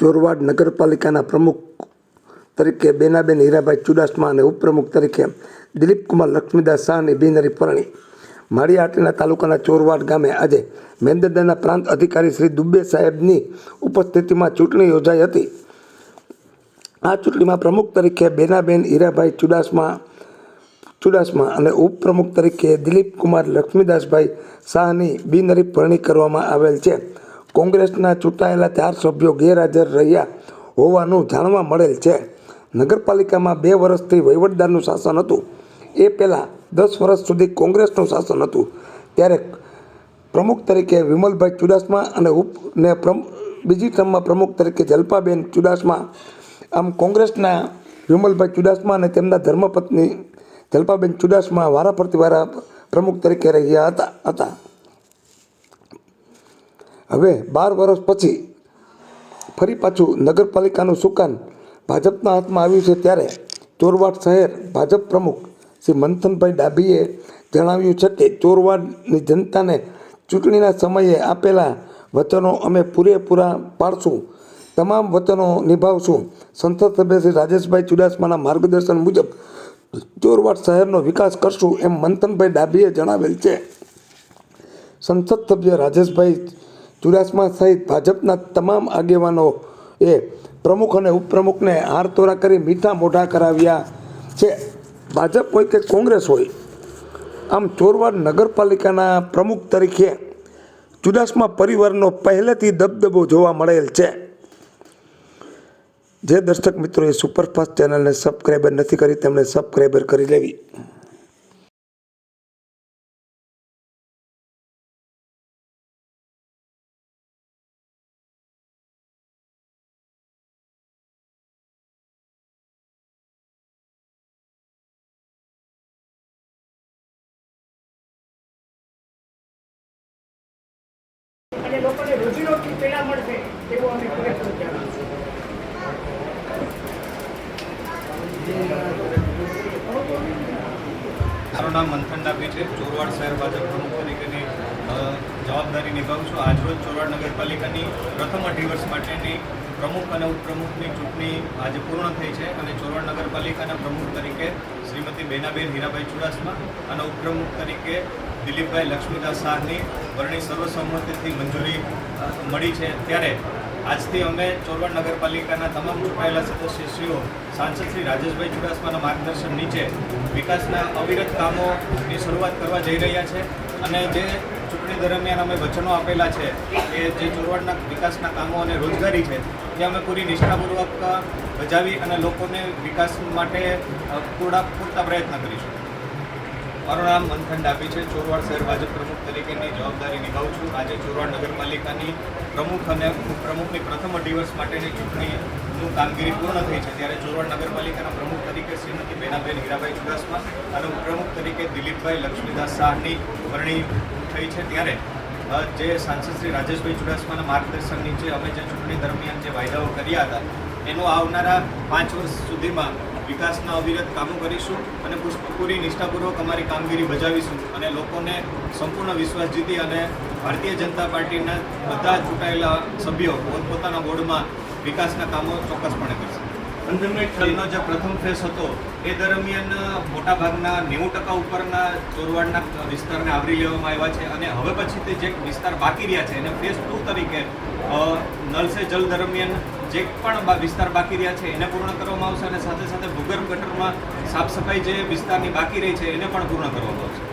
ચોરવાડ નગરપાલિકાના પ્રમુખ તરીકે બેનાબેન હીરાભાઈ ચુડાસમા અને ઉપપ્રમુખ તરીકે દિલીપકુમાર લક્ષ્મીદાસ શાહની બિનરી પરણી. માળિયાહાટીના તાલુકાના ચોરવાડ ગામે આજે મેંદરદાના પ્રાંત અધિકારી શ્રી દુબે સાહેબની ઉપસ્થિતિમાં ચૂંટણી યોજાઈ હતી. આ ચૂંટણીમાં પ્રમુખ તરીકે બેનાબેન હીરાભાઈ ચુડાસમા ચુડાસમા અને ઉપપ્રમુખ તરીકે દિલીપકુમાર લક્ષ્મીદાસભાઈ શાહની બિનરી પરણી કરવામાં આવેલ છે. કોંગ્રેસના ચૂંટાયેલા ચાર સભ્યો ગેરહાજર રહ્યા હોવાનું જાણવા મળેલ છે. નગરપાલિકામાં બે વર્ષથી વહીવટદારનું શાસન હતું. એ પહેલાં દસ વર્ષ સુધી કોંગ્રેસનું શાસન હતું. ત્યારે પ્રમુખ તરીકે વિમલભાઈ ચુડાસમા અને ઉપ ને બીજી ટર્મમાં પ્રમુખ તરીકે જલ્પાબેન ચુડાસમા, આમ કોંગ્રેસના વિમલભાઈ ચુડાસમા અને તેમના ધર્મપત્ની જલ્પાબેન ચુડાસમા વારાફરતી વારા પ્રમુખ તરીકે રહ્યા હતા હતા. હવે બાર વર્ષ પછી ફરી પાછું નગરપાલિકાનું સુકાન ભાજપના હાથમાં આવ્યું છે ત્યારે ચોરવાડ શહેર ભાજપ પ્રમુખ શ્રી મંથનભાઈ ડાભીએ જણાવ્યું છે કે ચોરવાડની જનતાને ચૂંટણીના સમયે આપેલા વચનો અમે પૂરેપૂરા પાડશું. તમામ વચનો નિભાવશું. સંસદ સભ્ય શ્રી રાજેશભાઈ ચુડાસમાના માર્ગદર્શન મુજબ ચોરવાડ શહેરનો વિકાસ કરશું એમ મંથનભાઈ ડાભીએ જણાવેલ છે. સંસદ સભ્ય રાજેશભાઈ ચુડાસમા સહિત ભાજપના તમામ આગેવાનો એ પ્રમુખ અને ઉપપ્રમુખને હાર તોરા કરી મીઠા મોઢા કરાવ્યા છે. ભાજપ હોય કે કોંગ્રેસ હોય, આમ ચોરવાડ નગરપાલિકાના પ્રમુખ તરીકે ચુડાસમા પરિવારનો પહેલેથી દબદબો જોવા મળેલ છે. જે દર્શક મિત્રોએ સુપરફાસ્ટ ચેનલને સબસ્ક્રાઈબર નથી કરી તેમણે સબસ્ક્રાઈબર કરી લેવી. અને લોકોને રોજીરોટી પેલા મળશે એવું અમે પૂરેપૂરું કહેવાનું મારું નામ મંથન ડાભી છે. ચોરવાડ શહેર ભાજપ પ્રમુખ તરીકેની જવાબદારી નિભાવું છું. આજરોજ ચોરવાડ નગરપાલિકાની પ્રથમ અઢી વર્ષ માટેની પ્રમુખ અને ઉપપ્રમુખની ચૂંટણી આજે પૂર્ણ થઈ છે અને ચોરવાડ નગરપાલિકાના પ્રમુખ તરીકે શ્રીમતી બેનાબેન હીરાભાઈ ચુડાસમા અને ઉપપ્રમુખ તરીકે દિલીપભાઈ લક્ષ્મીદાસ શાહની વરણી સર્વસંમતિથી મંજૂરી મળી છે. ત્યારે આજથી અમે ચોરવાડ નગરપાલિકાના તમામ ચૂંટાયેલા સદસ્યશ્રીઓ, સાંસદ શ્રી રાજેશભાઈ ચુડાસમાના માર્ગદર્શન નીચે વિકાસના અવિરત કામોની શરૂઆત કરવા જઈ રહ્યા છે. અને જે ચૂંટણી દરમિયાન અમે વચનો આપેલા છે, કે જે ચોરવાડના વિકાસના કામો અને રોજગારી છે તે અમે પૂરી નિષ્ઠાપૂર્વક ભજાવી અને લોકોને વિકાસ માટે પૂરા પૂરતા પ્રયત્ન કરીશું. મારું નામ મનખંડ ડાભી છે. ચોરવાડ શહેર ભાજપ પ્રમુખ તરીકેની જવાબદારી નિભાવું છું. આજે ચોરવાડ નગરપાલિકાની પ્રમુખ અને ઉપપ્રમુખની પ્રથમ દિવસ માટેની ચૂંટણીનું કામગીરી પૂર્ણ થઈ છે. ત્યારે ચોરવાડ નગરપાલિકાના પ્રમુખ તરીકે શ્રીમતી બેનાબેન હીરાભાઈ ચુડાસમા અને ઉપપ્રમુખ તરીકે દિલીપભાઈ લક્ષ્મીદાસ શાહની વરણી થઈ છે. ત્યારે જે સાંસદ શ્રી રાજેશભાઈ ચુડાસમાના માર્ગદર્શન નીચે અમે જે ચૂંટણી દરમિયાન જે વાયદાઓ કર્યા હતા, એનું આવનારા પાંચ વર્ષ સુધીમાં વિકાસના અવિરત કામો કરીશું અને પૂરી નિષ્ઠાપૂર્વક અમારી કામગીરી બજાવીશું અને લોકોને સંપૂર્ણ વિશ્વાસ જીતી અને ભારતીય જનતા પાર્ટીના બધા ચૂંટાયેલા સભ્યો પોતપોતાના બોર્ડમાં વિકાસના કામો ચોક્કસપણે કરશે. એનો જે પ્રથમ ફેસ હતો, એ દરમિયાન મોટાભાગના નેવું ટકા ઉપરના ચોરવાડના વિસ્તારને આવરી લેવામાં આવ્યા છે અને હવે પછી તે જે વિસ્તાર બાકી રહ્યા છે, એને ફેસ ટુ તરીકે નલ સે જલ દરમિયાન જે પણ વિસ્તાર બાકી રહ્યા છે, એને પૂર્ણ કરવામાં આવશે અને સાથે સાથે ભૂગર્ભ ગટરમાં સાફ સફાઈ જે વિસ્તારની બાકી રહી છે, એને પણ પૂર્ણ કરવામાં આવશે.